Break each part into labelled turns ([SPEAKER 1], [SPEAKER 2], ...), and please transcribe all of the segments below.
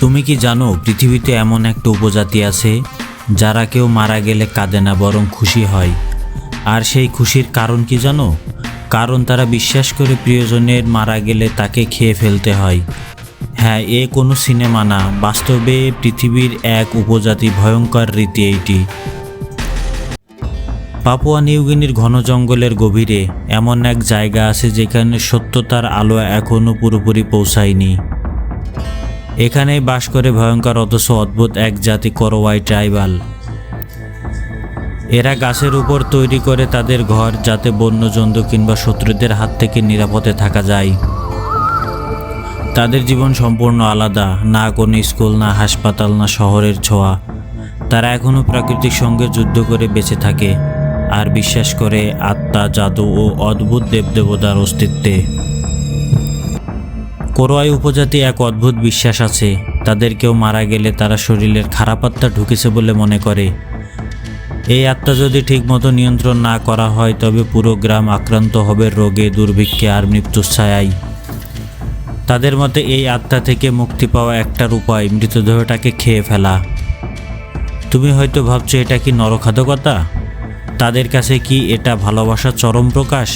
[SPEAKER 1] তুমি কি জানো, পৃথিবীতে এমন একটা উপজাতি আছে, যারা কেউ মারা গেলে কাঁদে না, বরং খুশি হয়? আর সেই খুশির কারণ কি জানো? কারণ তারা বিশ্বাস করে প্রিয়জনের মারা গেলে তাকে খেয়ে ফেলতে হয়। হ্যাঁ এ কোনো সিনেমা না, বাস্তবে পৃথিবীর এক উপজাতি ভয়ঙ্কর রীতি এইটি। পাপুয়া নিউগিনির ঘন জঙ্গলের গভীরে এমন এক জায়গা আছে যেখানে সত্যতার আলো এখনও পুরোপুরি পৌঁছায়নি। এখানেই বাস করে ভয়ঙ্কর অথচ অদ্ভুত এক জাতি করোয়াই ট্রাইবাল। এরা গাছের উপর তৈরি করে তাদের ঘর যাতে বন্যজন্তু কিংবা শত্রুদের হাত থেকে নিরাপদে থাকা যায়। তাদের জীবন সম্পূর্ণ আলাদা, না কোনো স্কুল, না হাসপাতাল, না শহরের ছোঁয়া। তারা এখনও প্রাকৃতিক সঙ্গে যুদ্ধ করে বেঁচে থাকে আর বিশ্বাস করে আত্মা, জাদু ও অদ্ভুত দেবদেবতার অস্তিত্বে। কোরোয়াই উপজাতি এক অদ্ভুত বিশ্বাস আছে। তাদের কেউ মারা গেলে তারা শরীরের খারাপ আত্মা ঢুকেছে বলে মনে করে। এই আত্মা যদি ঠিকমতো নিয়ন্ত্রণ না করা হয়, তবে পুরো গ্রাম আক্রান্ত হবে রোগে, দুর্ভিক্ষে আর মৃত্যুর ছায়ায় তাদের মতে এই আত্মা থেকে মুক্তি পাওয়া একটার উপায়, মৃতদেহটাকে খেয়ে ফেলা। তুমি হয়তো ভাবছ, এটা কি নরখাদকতা? তাদের কাছে কি এটা ভালোবাসার চরম প্রকাশ?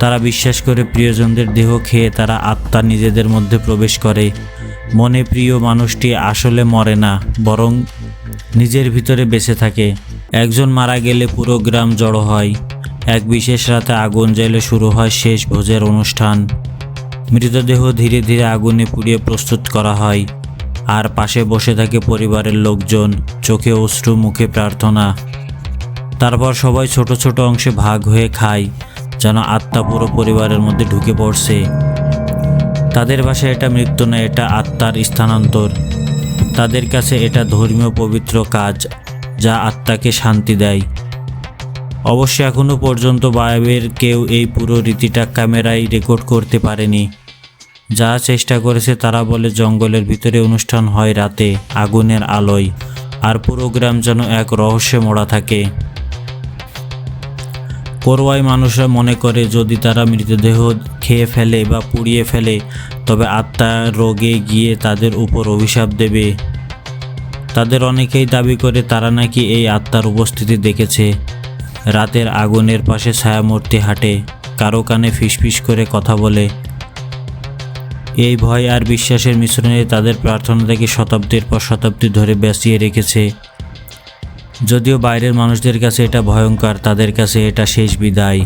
[SPEAKER 1] তারা বিশ্বাস করে প্রিয়জনদের দেহ খেয়ে তারা আত্মা নিজেদের মধ্যে প্রবেশ করে। মনে প্রিয় মানুষটি আসলে মরে না, বরং নিজের ভিতরে বেঁচে থাকে। একজন মারা গেলে পুরো গ্রাম জড়ো হয়। এক বিশেষ রাতে আগুন জ্বেলে শুরু হয় শেষ ভোজের অনুষ্ঠান। মৃতদেহ ধীরে ধীরে আগুনে পুড়িয়ে প্রস্তুত করা হয়। আর পাশে বসে থাকে পরিবারের লোকজন, চোখে অশ্রু, মুখে প্রার্থনা। তারপর সবাই ছোট ছোট অংশে ভাগ হয়ে খায়। যেন আত্মা পুরো পরিবারের মধ্যে ঢুকে পড়ছে। তাদের ভাষায় এটা মৃত্যু না এটা আত্মার স্থানান্তর। তাদের কাছে এটা ধর্মীয় পবিত্র কাজ, যা আত্মাকে শান্তি দেয়। অবশ্য এখনও পর্যন্ত বায়বের কেউ এই পুরো রীতিটা ক্যামেরায় রেকর্ড করতে পারেনি। যা চেষ্টা করেছে তারা বলে জঙ্গলের ভিতরে অনুষ্ঠান হয় রাতে, আগুনের আলোয়, আর পুরো গ্রাম যেন এক রহস্যে মোড়া থাকে। করোয়াই মানুষরা মনে করে, যদি তারা মৃতদেহ খেয়ে ফেলে বা পুড়িয়ে ফেলে, তবে আত্মা রোগে গিয়ে তাদের উপর অভিশাপ দেবে। তাদের অনেকেই দাবি করে, তারা নাকি এই আত্মার উপস্থিতি দেখেছে। রাতের আগুনের পাশে ছায়ামূর্তি হাঁটে, কারও কানে ফিসফিস করে কথা বলে। এই ভয় আর বিশ্বাসের মিশ্রণে তাদের প্রার্থনাটাকে শতাব্দীর পর শতাব্দী ধরে বেঁচিয়ে রেখেছে। যদিও বাইরের মানুষদের কাছে এটা ভয়ঙ্কর, তাদের কাছে এটা শেষ বিদায়।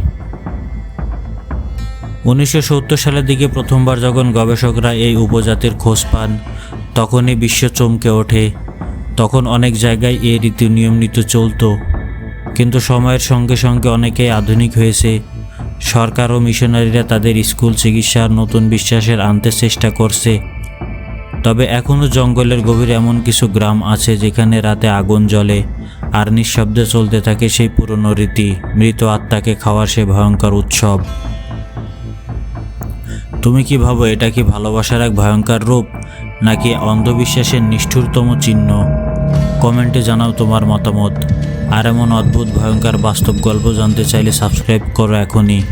[SPEAKER 1] উনিশশো সত্তর সালের দিকে প্রথমবার যখন গবেষকরা এই উপজাতির খোঁজ পান, তখনই বিশ্ব চমকে ওঠে। তখন অনেক জায়গায় এই রীতি নিয়ম নীতি চলতো। কিন্তু সময়ের সঙ্গে সঙ্গে অনেকেই আধুনিক হয়েছে। সরকার ও মিশনারিরা তাদের স্কুল চিকিৎসার নতুন বিশ্বাসের আনতে চেষ্টা করছে। তবে এখনও জঙ্গলের গভীর এমন কিছু গ্রাম আছে যেখানে রাতে আগুন জ্বলে। আর নিঃশব্দে চলতে থাকে সেই পুরনো রীতি, মৃত আত্মাকে খাওয়ার সে ভয়ঙ্কর উৎসব। তুমি কি ভাবো এটা কি ভালোবাসার এক ভয়ঙ্কর রূপ, নাকি অন্ধবিশ্বাসের নিষ্ঠুরতম চিহ্ন? কমেন্টে জানাও তোমার মতামত। আর এমন অদ্ভুত ভয়ঙ্কর বাস্তব গল্প জানতে চাইলে সাবস্ক্রাইব করো এখনই।